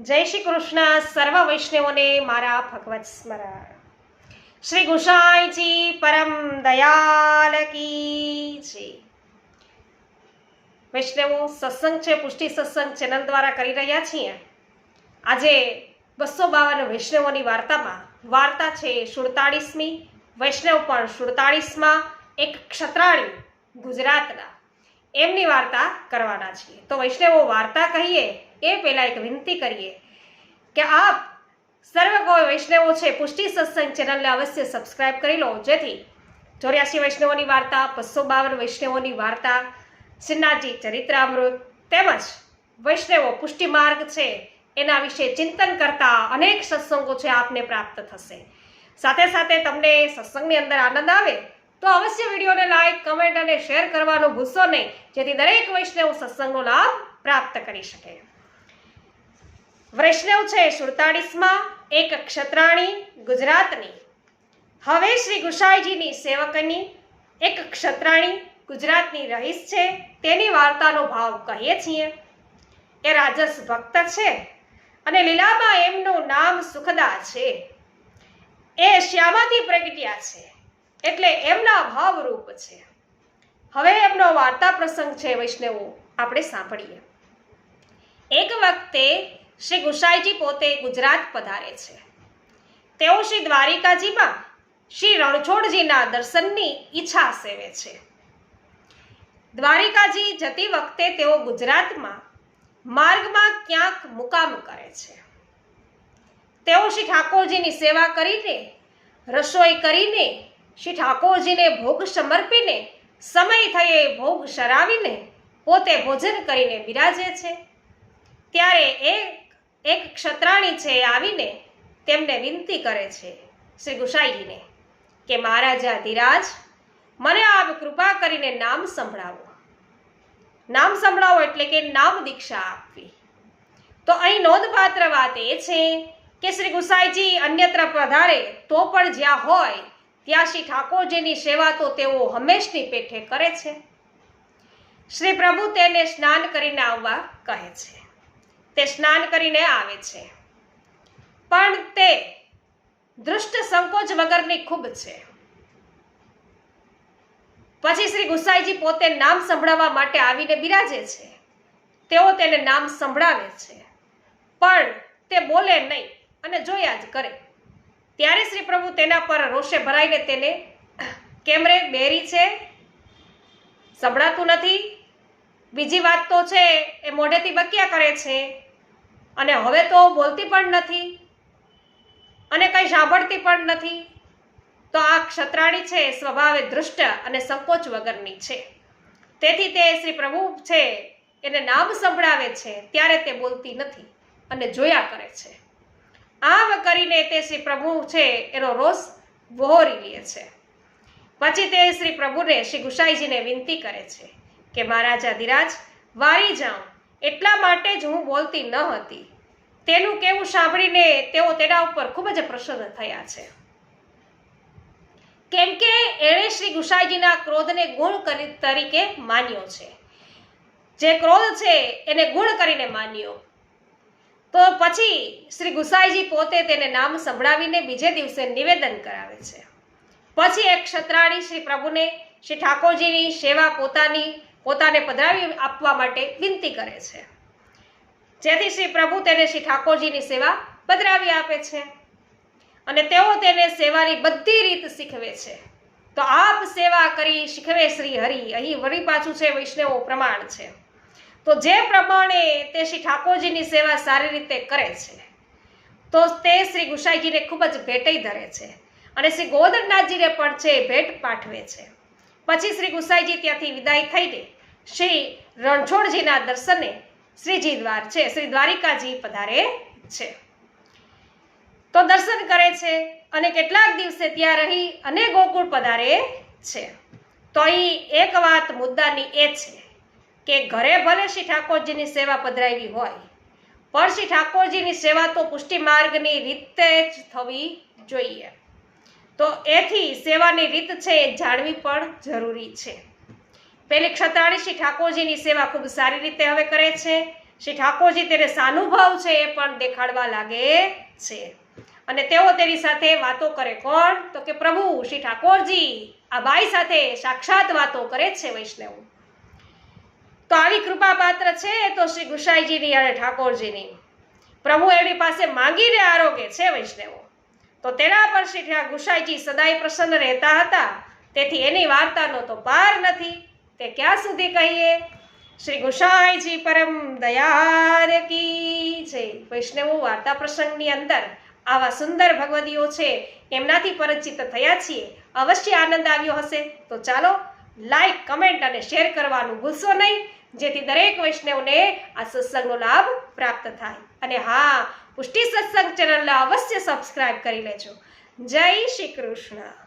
જય શ્રી કૃષ્ણ સર્વ વૈષ્ણવોને મારા ભગવત સ્મરણ. શ્રી ગુસાઈજી પરમ દયાલ કી જય. વૈષ્ણવો, સત્સંગ છે, પુષ્ટિ સત્સંગ ચેનલ દ્વારા કરી રહ્યા છીએ. આજે બસો બાવન વૈષ્ણવોની વાર્તામાં વાર્તા છે સુડતાળીસમી, વૈષ્ણવ પણ સુડતાળીસમાં, એક ક્ષત્રાણી ગુજરાતના. એમની વાર્તા કરવાના છીએ. તો વૈષ્ણવો વાર્તા કહીએ, એ પહેલાં એક વિનંતી કરીએ કે આપ સર્વ કોઈ વૈષ્ણવો છે, પુષ્ટિ સત્સંગ ચેનલને અવશ્ય સબસ્ક્રાઇબ કરી લો. જેથી ચોર્યાસી વૈષ્ણવોની વાર્તા, બસો બાવન વૈષ્ણવોની વાર્તા શ્રીનાથજી ચરિત્રામૃત તેમજ વૈષ્ણવો પુષ્ટિ માર્ગ છે, એના વિશે ચિંતન કરતા અનેક સત્સંગો છે, આપને પ્રાપ્ત થશે. સાથે સાથે તમને સત્સંગની અંદર આનંદ આવે તો અવશ્ય વિડીયોને લાઈક કમેન્ટ અને શેર કરવાનો ભૂલશો નહીં, જેથી દરેક વૈષ્ણવ સત્સંગનો લાભ પ્રાપ્ત કરી શકે. વૈષ્ણવ છે સુડતાળીસમાં, એક ક્ષત્રાણી ગુજરાતની. હવે શ્રી ગુસાઈજીની સેવકની એક ક્ષત્રાણી ગુજરાતની રહીશ છે, તેની વાર્તાનો ભાવ કહીએ છીએ. એ રાજસ ભક્ત છે અને લીલામાં એમનું નામ સુખદા છે. એ શ્યામાથી પ્રગટ્યા છે. એટલે એમના ભાવરૂપ છે. હવે એમનો વાર્તા પ્રસંગ છે વૈષ્ણવો, આપણે સાંભળીએ. એક વખતે શ્રી ગુસાઈજી પોતે ગુજરાત પધારે છે. તેઓ શ્રી દ્વારિકાજીમાં શ્રી રણછોડજીના દર્શનની ઈચ્છા સેવે છે. દ્વારિકાજી જતી વખતે તેઓ ગુજરાતમાં માર્ગમાં ક્યાંક મુકામ કરે છે. તેઓ શ્રી ઠાકોરજીની સેવા કરીને, રસોઈ કરીને શ્રી ઠાકોરજીને ભોગ સમર્પીને, સમય થયે ભોગ શરાવીને, પોતે ભોજન કરીને બિરાજે છે. ત્યારે એક એક ક્ષત્રાણી છે આવીને તેમને વિનંતી કરે છે, શ્રી ગુસાઈજીને કે મહારાજા ધીરાજ, મને આપ કૃપા કરીને નામ સંભળાવો. નામ સંભળાવો એટલે કે નામ દીક્ષા આપવી. તો અહીં નોંધપાત્ર વાત એ છે કે શ્રી ગુસાઈજી અન્યત્ર પધારે તો પણ જ્યાં હોય ત્યાં શ્રી ઠાકોરજીની સેવા તો તેઓ હંમેશની પેઠે કરે છે. શ્રી પ્રભુ તેને સ્નાન કરીને આવવા કહે છે. તે સ્નાન કરીને આવે છે. પણ તે દૃષ્ટ સંકોચ વગરની ખૂબ છે. પછી શ્રી ગુસાઈજી પોતે નામ સંભળાવવા માટે આવીને બિરાજે છે. તેઓ તેને નામ સંભળાવે છે. પણ તે બોલે નહીં અને જોયા જ કરે. ત્યારે શ્રી પ્રભુ તેના પર રોષે ભરાઈને તેને કેમ રે બેરી છે? સંભળાતું નથી. બીજી વાત તો છે, એ મોઢેથી બક્યા કરે છે. અને હવે તો બોલતી પણ નથી અને કંઈ સાંભળતી પણ નથી. તો આ ક્ષત્રાણી છે સ્વભાવે દૃષ્ટ અને સંકોચ વગરની છે. તેથી તે શ્રી પ્રભુ છે, એને નામ સંભળાવે છે, ત્યારે તે બોલતી નથી અને જોયા કરે છે. આમ કરીને તે શ્રી પ્રભુ છે એનો રોષ વહોરી લે છે. પછી તે શ્રી પ્રભુને શ્રી ગુસાઈજીને વિનંતી કરે છે કે મહારાજા ધીરાજ વારી જાઉં, એટલા માટે જ હું બોલતી ન હતી. તેનું કેવું સાંભળીને તેઓ તેના ઉપર ખૂબ જ પ્રસન્ન થયા છે. કેમ કે એણે શ્રી ગુસાઈજીના ક્રોધને ગુણ કરી તરીકે માન્યો છે. જે ક્રોધ છે એને ગુણ કરીને માન્યો. તો પછી શ્રી ગુસાઈજી પોતે તેને નામ સંભળાવીને બીજે દિવસે નિવેદન કરાવે છે. પછી એક ક્ષત્રાણી શ્રી પ્રભુને, શ્રી ઠાકોરજીની સેવા પોતાની, પોતાને પધરાવી આપવા માટે વિનંતી કરે છે. જેથી શ્રી પ્રભુ તેને શ્રી ઠાકોરજીની સેવા પધરાવી આપે છે. અને તેઓ તેને સેવાની બધી રીત શીખવે છે. તો આપ સેવા કરી શીખવે શ્રી હરિ. અહીં વળી પાછું છે વૈષ્ણવો પ્રમાણ છે. તો જે પ્રમાણે તે શ્રી ઠાકોરજીની સેવા સારી રીતે કરે છે, તો તે શ્રી ગુસાઈજીને ખૂબ જ ભેટઈ ધરે છે અને શ્રી ગોવર્ધનનાથજીને પણ છે ભેટ પાઠવે છે. પછી શ્રી ગુસાઈજી ત્યાંથી વિદાય થઈને શ્રી રણછોડજીના દર્શને શ્રીજી દ્વાર છે, શ્રી દ્વારિકાજી પધારે છે. તો દર્શન કરે છે અને કેટલાક દિવસે ત્યાં રહી અને ગોકુળ પધારે છે. તો અહીં એક વાત મુદ્દાની એ છે કે ઘરે ભલે શ્રી ઠાકોરજીની સેવા પધરાવી હોય, પણ શ્રી ઠાકોરજીની સેવા તો પુષ્ટિ માર્ગની રીતે જ થવી જોઈએ. તો એથી સેવાની રીત છે એ જાણવી પણ જરૂરી છે. પેલી ક્ષત્રાણી શ્રી ઠાકોરજીની સેવા ખૂબ સારી રીતે હવે કરે છે. શ્રી ઠાકોરજી તેને સાનુભાવ છે એ પણ દેખાડવા લાગે છે. અને તેઓ તેની સાથે વાતો કરે કોણ? તો કે પ્રભુ, શ્રી ઠાકોરજી, આ બાઈ સાથે સાક્ષાત વાતો કરે છે વૈષ્ણવ. તો આવી કૃપા પાત્ર છે તો શ્રી ગુસાઈજીની અને ઠાકોરજીની. પ્રભુ એમની પાસે માંગીને આરોગ્ય છે વૈષ્ણવો. તો તેના પર શ્રી ગુસાઈજી સદાય પ્રસન્ન રહેતા હતા. તેથી એની વાર્તાનો તો પાર નથી. તે ક્યાં સુધી કહીએ? શ્રી ગુસાઈજી પરમ દયાર કી છે વૈષ્ણવો, વાર્તા પ્રસંગની અંદર આવા સુંદર ભગવદીઓ છે. એમનાથી પરિચિત થયા છીએ. અવશ્ય આનંદ આવ્યો હશે. તો ચાલો લાઈક કમેન્ટ અને શેર કરવાનું ભૂલશો નહીં. જેથી દરેક વૈષ્ણવને આ સત્સંગનો લાભ પ્રાપ્ત થાય. અને હા, પુષ્ટિ સત્સંગ ચેનલને અવશ્ય સબસ્ક્રાઇબ કરી લેજો. જય શ્રી કૃષ્ણ.